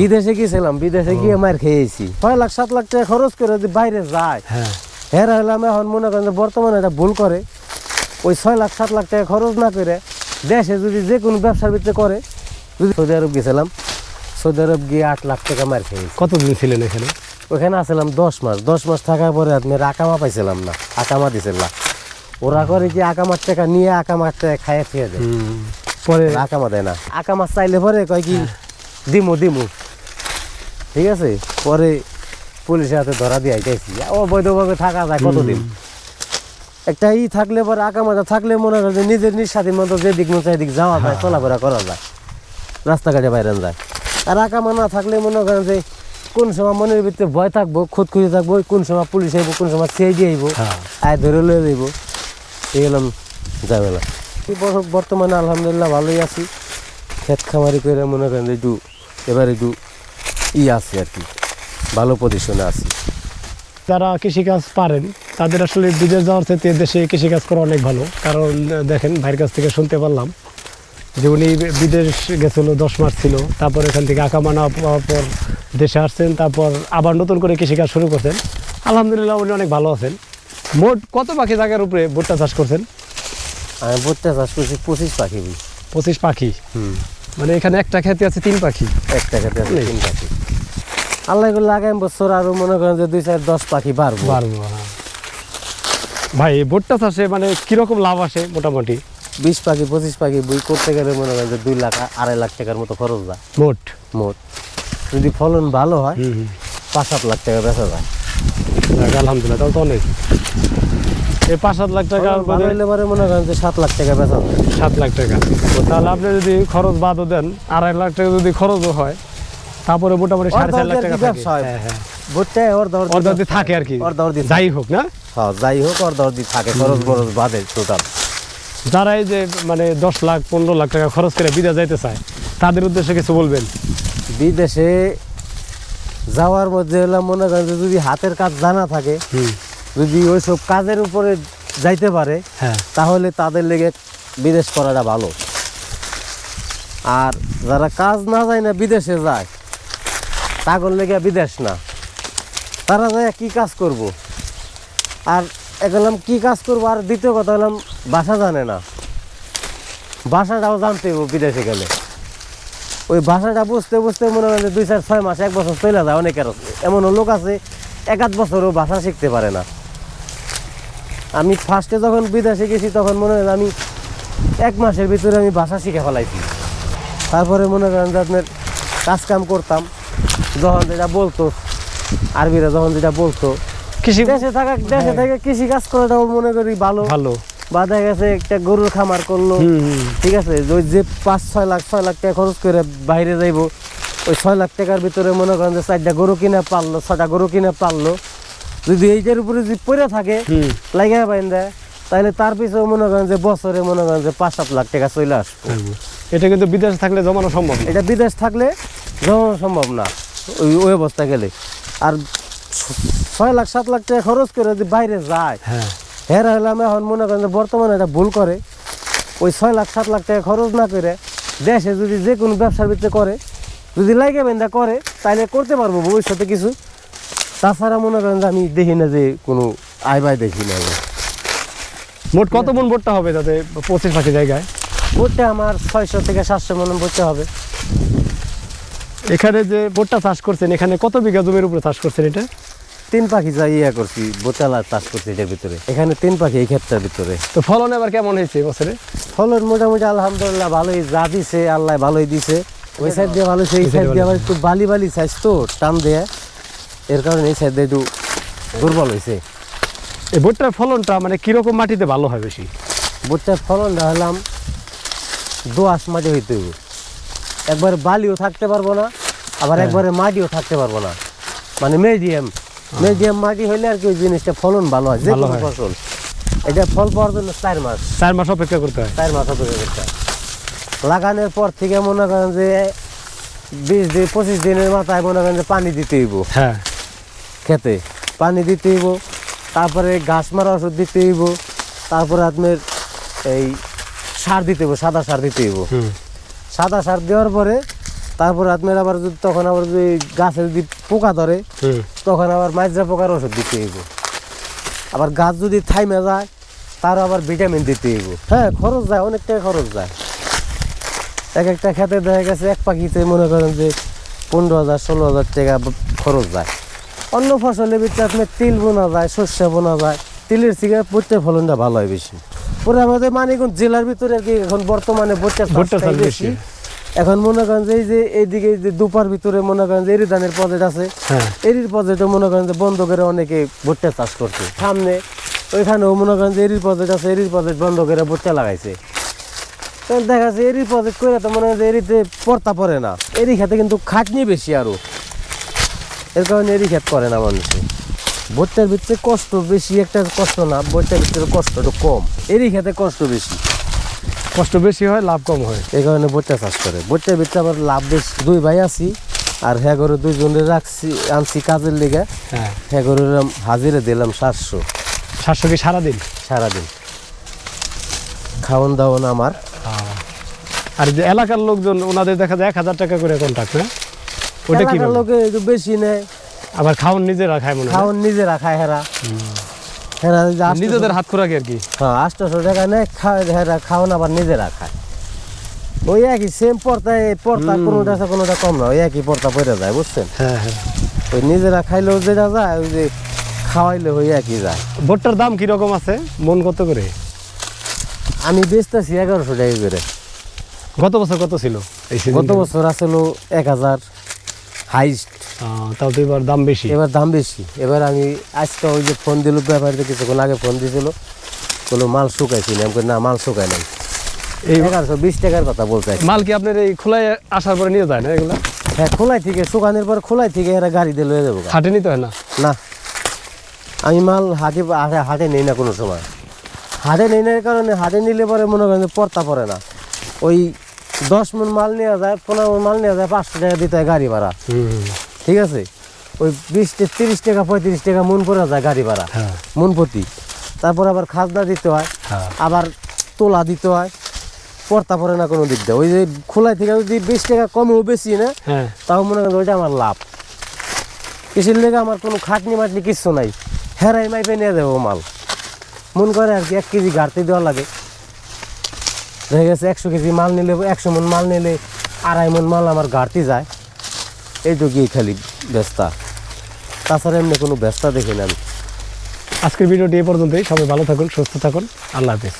বিদেশে গেছিলাম বিদেশে গিয়ে মার খেয়েছি। ছয় লাখ সাত লাখ টাকা খরচ করে যদি বাইরে যায় হ্যাঁ। হলাম এখন মনে করেন বর্তমানে এটা ভুল করে। ওই ছয় লাখ সাত লাখ টাকা খরচ না করে দেশে যদি যে কোনো ব্যবসার ভিতরে করে যদি সৌদি আরব গেছিলাম সৌদি আরব গিয়ে আট লাখ টাকা মার খেয়েছি। কতদিন ছিলেন এখানে? ওখানে আসলাম দশ মাস। দশ মাস থাকার পরে আপনি আকামা পাইছিলাম না আকামা দিছিল। না ওরা করে কি আকামার টাকা নিয়ে আকামার টাকা খাইয়ে খেয়ে দেয়। পরে? আকামা দেয় না। আকামা চাইলে পরে কয় কি দিমু দিমু। ঠিক আছে? পরে পুলিশের হাতে ধরা দিয়ে আইতেছি অবৈধভাবে থাকা যায় কতদিন? একটা ই থাকলে পরে আকামাটা থাকলে মনে হয় যে নিজের নিজ স্বাধীন মতো যেদিক মতো এদিক যাওয়া যায় চলাফেরা করা যায় রাস্তাঘাটে বাইরে যায়। আর আকামা না থাকলে মনে করেন যে কোন সময় মনের ভিতরে ভয় থাকব খুদ খুঁজে থাকব কোন সময় পুলিশ আইব কোন সময় সিআইডি আইব হ্যাঁ। আয় ধরে লয়ে যাইব। এই হলাম ঝামেলা। এই বর্তমানে আলহামদুলিল্লাহ ভালোই আছি। ক্ষেত খামারি করে মনে করেন যে একটু এবার একটু ই আছে আর কি। ভালো পজিশনে আছি। যারা কৃষিকাজ পারেন তাদের আসলে বিদেশ যাওয়ার চাইতে দেশে কৃষিকাজ করা অনেক ভালো। কারণ দেখেন ভাইয়ের কাছ থেকে শুনতে পারলাম যে উনি বিদেশ গেছিল দশ মাস ছিল তারপর এখান থেকে আকামানা পাওয়ার পর দেশে আসছেন তারপর আবার নতুন করে কৃষিকাজ শুরু করছেন। আলহামদুলিল্লাহ উনি অনেক ভালো আছেন। মোট কত পাখি জায়গার উপরে ভুট্টা চাষ করছেন? আমি ভুট্টা চাষ করছি পঁচিশ পাখি। পঁচিশ পাখি? হুম। মানে এখানে একটা খেতে আছে তিন পাখি? একটা খেতে আছে তিন পাখি। আল্লাহ করলে আগামী বছর আরও মনে করেন যে দুই চার দশ পাখি বাড়বো। বারবো হ্যাঁ। ভাই ভুট্টা চাষে মানে কীরকম লাভ আসে মোটামুটি? বিশ পাখি পঁচিশ পাখি বই করতে গেলে মনে করেন যে দুই লাখ আড়াই লাখ টাকার মতো খরচ যায় মোট? মোট। যদি ফলন ভালো হয় পাঁচ সাত লাখ টাকা বেচা যায়। আলহামদুলিল্লাহ তাহলে তো অনেক। এই পাঁচ সাত লাখ টাকা হইলে পরে মনে করেন যে সাত লাখ টাকা বেচা যায়। সাত লাখ টাকা। তাহলে আপনি যদি খরচ বাদও দেন আড়াই লাখ টাকা যদি খরচও হয় তারপরে মোটামুটি সাড়ে চার লাখ টাকা। ব্যবসা হয়। হ্যাঁ। হ্যাঁ ওর দর অর্ধ অর্ধে থাকে আর কি। ওর দর দিয়ে যাই হোক না? হ্যাঁ যাই হোক ওর দর দিয়ে থাকে খরচ বরচ বাদে টোটাল যারা এই যে মানে দশ লাখ পনেরো লাখ টাকা খরচ করে বিদেশ যাইতে চায় তাদের উদ্দেশ্যে কিছু বলবেন? বিদেশে যাওয়ার মধ্যে হলাম মনে করেন যে যদি হাতের কাজ জানা থাকে যদি ওইসব কাজের উপরে যাইতে পারে হ্যাঁ। তাহলে তাদের লেগে বিদেশ করাটা ভালো। আর যারা কাজ না যায় না বিদেশে যায় তাগর লেগে বিদেশ না। তারা যায় কি কাজ করব? আর এক হলাম কি কাজ করব আর দ্বিতীয় কথা হলাম ভাষা জানে না। ভাষাটাও জানতে হবে বিদেশে গেলে। ওই ভাষাটা বুঝতে বুঝতে মনে হয় দুই চার ছয় মাস, এক বছর চলে যায় অনেকের। আছে। এমনও লোক আছে, এক আধ বছরও ভাষা শিখতে পারে না। আমি ফার্স্টে যখন বিদেশে গেছি, তখন মনে হয় আমি এক মাসের ভিতরে আমি ভাষা শিখে ফেলাইছি। তারপরে মনে করেন যে আপনার কাজ কাম করতাম। যখন যেটা বলতো আরবিরা যখন যেটা বলতো কৃষি দেশে থাকা দেশে থেকে কৃষি কাজ করাটাও মনে করি ভালো। ভালো। বা দেখা গেছে একটা গরুর খামার করল। ঠিক আছে ওই যে পাঁচ ছয় লাখ ছয় লাখ টাকা খরচ করে বাইরে যাইব ওই ছয় লাখ টাকার ভিতরে মনে করেন যে চারটা গরু কিনে পারল ছটা গরু কিনে পারল যদি এইটার উপরে যদি পড়ে থাকে লাগিয়ে পাইন দেয় তাহলে তার পিছনে মনে করেন যে বছরে মনে করেন যে পাঁচ সাত লাখ টাকা চলে আসব। এটা কিন্তু বিদেশ থাকলে জমানো সম্ভব এটা বিদেশ থাকলে জমানো সম্ভব না। ওই ওই অবস্থা গেলে। আর ছয় লাখ সাত লাখ টাকা খরচ করে যদি বাইরে যায় হ্যাঁ। হেরা হলাম এখন মনে করেন যে বর্তমানে এটা ভুল করে। ওই ছয় লাখ সাত লাখ টাকা খরচ না করে দেশে যদি যে কোনো ব্যবসার ভিতরে করে যদি লাগে বেন্দা করে তাহলে করতে পারব ভবিষ্যতে কিছু। তাছাড়া মনে করেন যে আমি দেখি না যে কোনো আয় বায় দেখি না আমি। মোট কত মন ভোটটা হবে তাতে পঁচিশ পাখি জায়গায়? ভোটটা আমার ছয়শো থেকে সাতশো মন ভুট্টা হবে। এখানে যে ভুট্টা চাষ করছেন এখানে কত বিঘা জমির উপরে চাষ করছেন এটা? তিন পাখি যা ইয়া করছি বোচালা চাষ করছি এটার ভিতরে। এখানে তিন পাখি এই ক্ষেত্রের ভিতরে। তো ফলন এবার কেমন হয়েছে বছরে? ফলন মোটামুটি আলহামদুলিল্লাহ ভালোই যা দিছে আল্লাহ ভালোই দিছে। ওই সাইড দিয়ে ভালো সেই সাইড দিয়ে আবার একটু বালি বালি সাইজ তো টান দেয়া। এর কারণে এই সাইড দিয়ে একটু দুর্বল হয়েছে। এই ভুট্টার ফলনটা মানে কীরকম মাটিতে ভালো হয় বেশি? ভুট্টার ফলনটা হলাম দোয়াশ মাটি হইতে হবে। একবারে বালিও থাকতে পারব না আবার একবারে মাটিও থাকতে পারব না। মানে মিডিয়াম মিডিয়াম মাটি হইলে আর কি ওই জিনিসটা ফলন ভালো হয় যে কোনো ফসল। এটা ফল পাওয়ার জন্য চার মাস। চার মাস অপেক্ষা করতে হয়। চার মাস অপেক্ষা করতে হয়। লাগানোর পর থেকে মনে করেন যে বিশ দিন পঁচিশ দিনের মাথায় মনে করেন যে পানি দিতে হইব। হ্যাঁ। খেতে পানি দিতে হইব তারপরে ঘাস মারা ওষুধ দিতে হইব তারপরে আপনার এই সার দিতে হইব সাদা সার দিতে হইব। সাদা সার দেওয়ার পরে তারপর আপনার আবার যদি তখন আবার যদি গাছে যদি পোকা ধরে তখন আবার মাজরা পোকার ওষুধ দিতে হইব। আবার গাছ যদি থাইমে যায় তার আবার ভিটামিন দিতে হইব। হ্যাঁ খরচ যায় অনেকটাই খরচ যায়। এক একটা খেতে দেখা গেছে এক পাখিতে মনে করেন যে পনেরো হাজার ষোলো হাজার টাকা খরচ যায়। অন্য ফসলের ভিতরে আপনার তিল বোনা যায় শস্য বোনা যায়। তিলের থেকে ভুট্টার ফলনটা ভালো হয় বেশি। পরে আমাদের মানিকগঞ্জ জেলার ভিতরে আর কি এখন বর্তমানে ভুট্টার চাষ বেশি। এখন মনে করেন যে এই যে এইদিকে যে দুপার ভিতরে মনে করেন যে এরি ধানের প্রজেক্ট আছে হ্যাঁ। এরির প্রজেক্টও মনে করেন যে বন্ধ করে অনেকে ভুট্টা চাষ করছে। সামনে ওইখানেও মনে করেন যে এরির প্রজেক্ট আছে এরির প্রজেক্ট বন্ধ করে ভুট্টা লাগাইছে। তখন দেখা যাচ্ছে এরির প্রজেক্ট করে তো মনে হয় যে এরিতে পড়তা পড়ে না। এরি খেতে কিন্তু খাটনি বেশি আরও। এর কারণে এরি খেত করে না মানুষে। ভুট্টার ভিতরে কষ্ট বেশি একটা কষ্ট না ভুট্টার ভিতরে কষ্ট একটু কম। এরি খেতে কষ্ট বেশি। কষ্ট বেশি হয় লাভ কম হয়। এই কারণে ভুট্টা চাষ করে। ভুট্টার ভিতরে আবার লাভ বেশি। দুই ভাই আছি আর হ্যাঁ করে দুইজনে রাখছি আনছি কাজের লেগে। হ্যাঁ। হ্যাঁ করে হাজিরে দিলাম সাতশো। সাতশো কি সারাদিন? সারাদিন। খাওয়ান দাওয়ান আমার। আর যে এলাকার লোকজন ওনাদের দেখা যায় এক হাজার টাকা করে কন্ট্রাক্ট না ওটা কি লোকে একটু বেশি নেয়। আবার খাওয়ান নিজেরা খায় মনে না? খাওয়ান নিজেরা খায় হেরা। হেরা নিজেদের হাত খোরাকি আর কি? হ্যাঁ আটশোশো টাকা নেয় খাওয়া হেরা খাওয়ান আবার নিজেরা খায়। ওই একই সেম পর্তা এই পর্তা কোনোটা আছে কোনোটা কম না ওই একই পর্তা পড়ে যায় বুঝছেন? হ্যাঁ হ্যাঁ। ওই নিজেরা খাইলেও যেটা যায় ওই যে খাওয়াইলে ওই একই যায়। ভুট্টার দাম কীরকম আছে? মন কত করে? আমি বেচতেছি এগারোশো টাকা করে। গত বছর কত ছিল এই গত বছর আসলো এক হাজার হাইস্ট তাও তো এবার দাম বেশি। এবার দাম বেশি। এবার আমি আজকে ওই যে ফোন দিল ব্যাপারীতে কিছুক্ষণ আগে ফোন দিয়েছিল কোনো মাল শুকাইছি না। আমি না মাল শুকাই নাই। এই এগারোশো বিশ টাকার কথা বলতে। মাল কি আপনার এই খোলায় আসার পরে নিয়ে যায় না এগুলা? হ্যাঁ খোলাই থেকে শুকানোর পর খোলাই থেকে এরা গাড়ি দিয়ে লয়ে যাব। হাটে নিতে হয় না? না। আমি মাল হাটে হাটে হাটে নেই না কোনো সময়। হাটে নেই না কারণে হাটে নিলে পরে মনে করেন যে পড়তা পড়ে না। ওই দশ মন মাল নেওয়া যায় পনেরো মন মাল নেওয়া যায় পাঁচশো টাকা দিতে হয় গাড়ি ভাড়া। ঠিক আছে? ওই বিশ তিরিশ টাকা পঁয়ত্রিশ টাকা মন পড়ে যায় গাড়ি ভাড়া হ্যাঁ। মন প্রতি। তারপর আবার খাজনা দিতে হয় হ্যাঁ। আবার তোলা দিতে হয় পড়তা পড়ে না কোনো দিক দিয়ে। ওই যে খোলাই থেকে যদি বিশ টাকা কমেও বেশি না? হ্যাঁ। তাও মনে করেন ওইটা আমার লাভ। কৃষির লেগে আমার কোনো খাটনি মাটনি কিচ্ছু নাই। হেরাই মাইপে নিয়ে দেবো মাল। মন করে আর কি এক কেজি ঘাটতি দেওয়া লাগে। দেখা গেছে একশো কেজি মাল নিলে একশো মন মাল নিলে আড়াই মন মাল আমার ঘাটতি যায়। এইটুকুই খালি ব্যস্তা। তাছাড়া এমনি কোনো ব্যস্তা দেখি না আমি। আজকের ভিডিওটি এই পর্যন্তই। সবাই ভালো থাকুন, সুস্থ থাকুন। আল্লাহ হাফিজ।